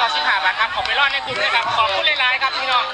เก้าสิบห้าบาทครับขอไปรอดในคุณด้วยครับ ขอบคุณหลายๆครับพี่น้อง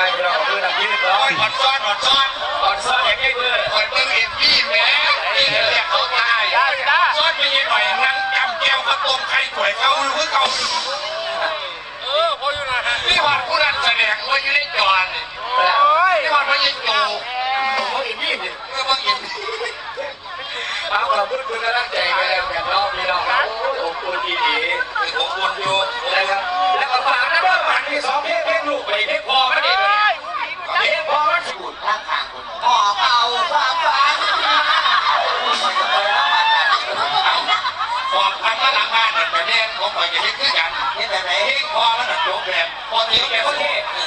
รักมากมายพี่น้องเพื่อนำยืนร้อยอดซ้อนอดซ้อนอ่อนซ้อนอย่างนี้เพื่ออดเบิ่งเอ็มพี่แหม่ที่เรียกเขาตายได้ได้ซ้อนไปยังหน่อยนั่งจำแก้วข้าวต้มไข่ก๋วยเขาหรือเขาเออพออยู่นะฮะที่วัดผู้นั้นแสดงว่าอยู่ในจอนี่โอ้ยที่วัดพระยิงตูเขาอีกนี่นี่เมื่อว่าเอ็มเลังบ้านเนี่ยประเด็นผมไปจะเห็นคือกันเห็นแบบไหนเฮ้ยพอมันจบแบบพอเที่ยวเคแบบโอเค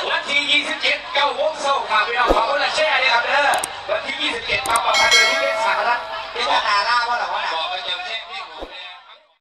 วันที่27เก้าโมงเช้าครับพี่น้องขอบคุณและแชร์เลยครับเด้อวันที่27มา